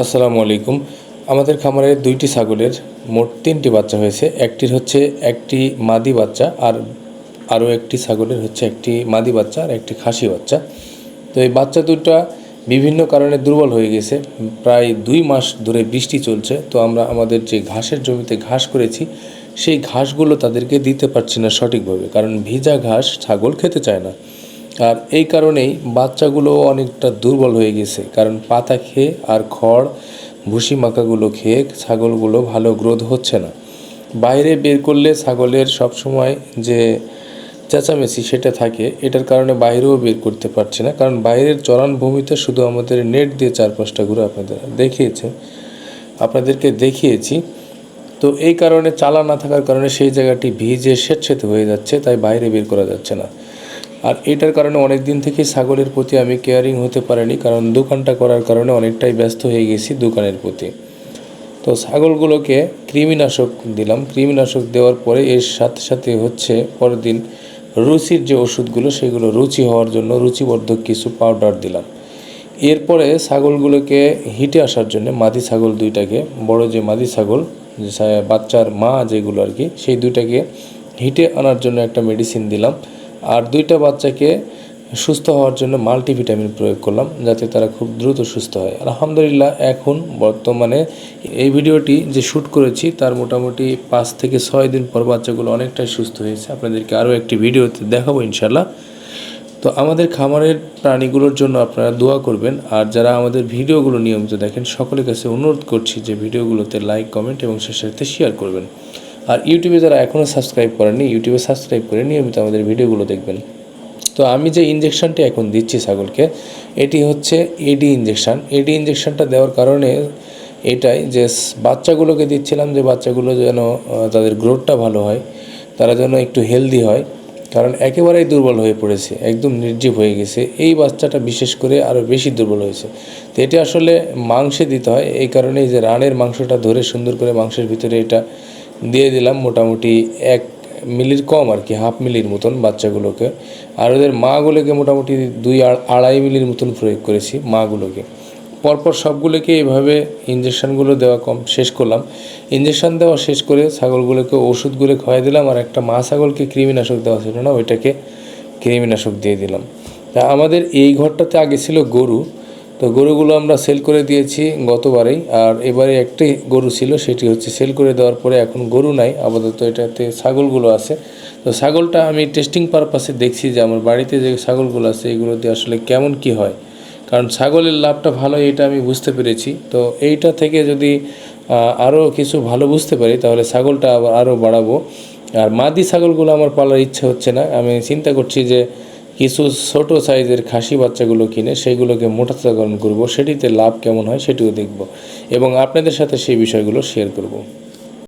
আসসালামু আলাইকুম। আমাদের খামারে দুইটি ছাগলের মোট তিনটি বাচ্চা হয়েছে। একটির হচ্ছে একটি মাদি বাচ্চা আর আরও একটি ছাগলের হচ্ছে একটি মাদি বাচ্চা আর একটি খাসি বাচ্চা। তো এই বাচ্চা দুটো বিভিন্ন কারণে দুর্বল হয়ে গেছে। প্রায় দুই মাস ধরে বৃষ্টি চলছে। তো আমরা আমাদের যে ঘাসের জমিতে ঘাস করেছি, সেই ঘাসগুলো তাদেরকে দিতে পারছি না সঠিকভাবে। কারণ ভিজা ঘাস ছাগল খেতে চায় না। আর এই কারণেই বাচ্চাগুলো অনেকটা দুর্বল হয়ে গেছে। কারণ পাতা খেয়ে আর খড়, ভুসি মাকাগুলো খেয়ে ছাগলগুলো ভালো গ্রোথ হচ্ছে না। বাইরে বের করলে ছাগলের সবসময় যে চেঁচামেচি সেটা থাকে, এটার কারণে বাইরেও বের করতে পারছি না। কারণ বাইরের চরান ভূমিতে শুধু আমাদের নেট দিয়ে চার পাঁচটা ঘুরে আপনাদের দেখিয়েছে, আপনাদেরকে দেখিয়েছি। তো এই কারণে চালা না থাকার কারণে সেই জায়গাটি ভিজে স্বেচ্ছেতে হয়ে যাচ্ছে, তাই বাইরে বের করা যাচ্ছে না। আর এটার কারণে অনেক দিন থেকেই ছাগলের প্রতি আমি কেয়ারিং হতে পারিনি, কারণ দোকানটা করার কারণে অনেকটাই ব্যস্ত হয়ে গেছি দোকানের প্রতি। তো ছাগলগুলোকে কৃমিনাশক দিলাম। কৃমিনাশক দেওয়ার পরে এর সাথে সাথে হচ্ছে পরের দিন রুচির যে ওষুধগুলো, সেগুলো রুচি হওয়ার জন্য রুচিবর্ধক কিছু পাউডার দিলাম। এরপরে ছাগলগুলোকে হিটে আসার জন্য মাদি ছাগল দুইটাকে, বড় যে মাদি ছাগল বাচ্চার মা যেগুলো আর কি, সেই দুইটাকে হিটে আনার জন্য একটা মেডিসিন দিলাম। আর দুইটা বাচ্চাকে সুস্থ হওয়ার জন্য মাল্টিভিটামিন প্রয়োগ করলাম, যাতে তারা খুব দ্রুত সুস্থ হয়। আলহামদুলিল্লাহ, এখন বর্তমানে এই ভিডিওটি যে শ্যুট করেছি, তার মোটামুটি পাঁচ থেকে ছয় দিন পর বাচ্চাগুলো অনেকটাই সুস্থ হয়েছে। আপনাদেরকে আরও একটি ভিডিওতে দেখাবো ইনশাল্লাহ তো আমাদের খামারের প্রাণীগুলোর জন্য আপনারা দোয়া করবেন, আর যারা আমাদের ভিডিওগুলো নিয়মিত দেখেন, সকলের কাছে অনুরোধ করছি যে ভিডিওগুলোতে লাইক কমেন্ট এবং সে সাথে শেয়ার করবেন। আর ইউটিউবে যারা এখনও সাবস্ক্রাইব করেননি, ইউটিউবে সাবস্ক্রাইব করে নিয়মিত আমাদের ভিডিওগুলো দেখবেন। তো আমি যে ইঞ্জেকশনটি এখন দিচ্ছি ছাগলকে, এটি হচ্ছে এডি ইঞ্জেকশন এডি ইঞ্জেকশনটা দেওয়ার কারণে এটাই যে বাচ্চাগুলোকে দিচ্ছিলাম যে বাচ্চাগুলো যেন তাদের গ্রোথটা ভালো হয়, তারা যেন একটু হেলদি হয়, কারণ একেবারেই দুর্বল হয়ে পড়েছে, একদম নির্জীব হয়ে গেছে। এই বাচ্চাটা বিশেষ করে আরও বেশি দুর্বল হয়েছে। তো এটা আসলে মাংসে দিতে হয়, এই কারণেই যে রানের মাংসটা ধরে সুন্দর করে মাংসের ভিতরে এটা দিয়ে দিলাম মোটামুটি এক মিলির কম আর কি, হাফ মিলির মতন বাচ্চাগুলোকে। আর ওদের মাগুলোকে মোটামুটি দুই আড়- আড়াই মিলির মতন প্রয়োগ করেছি মাগুলোকে। পরপর সবগুলোকে এইভাবে ইঞ্জেকশনগুলো দেওয়া কম, শেষ করলাম। ইঞ্জেকশন দেওয়া শেষ করে ছাগলগুলোকে ওষুধগুলো খাওয়াই দিলাম আর একটা মা ছাগলকে কৃমিনাশক দেওয়া ছিল না, ওইটাকে কৃমিনাশক দিয়ে দিলাম। তা আমাদের এই ঘরটাতে আগে ছিল গরু তো গরুগুলো আমরা সেল করে দিয়েছি গতবারেই, আর এবারে একটি গরু ছিল, সেটি হচ্ছে সেল করে দেওয়ার পরে এখন গরু নাই, আপাতত এটাতে ছাগলগুলো আছে। তো ছাগলটা আমি টেস্টিং পারপাসে দেখছি যে আমার বাড়িতে যে ছাগলগুলো আছে এগুলোতে আসলে কেমন কি হয়। কারণ ছাগলের লাভটা ভালো এটা আমি বুঝতে পেরেছি। তো এইটা থেকে যদি আরও কিছু ভালো বুঝতে পারি, তাহলে ছাগলটা আবার আরও বাড়াবো। আর মাদি ছাগলগুলো আমার পালার ইচ্ছে হচ্ছে না। আমি চিন্তা করছি যে কিছু ছোট সাইজের খাসি বাচ্চাগুলো কিনে সেইগুলোকে মোটাতাকরণ করব, সেটিতে লাভ কেমন হয় সেটিও দেখব এবং আপনাদের সাথে সেই বিষয়গুলো শেয়ার করব।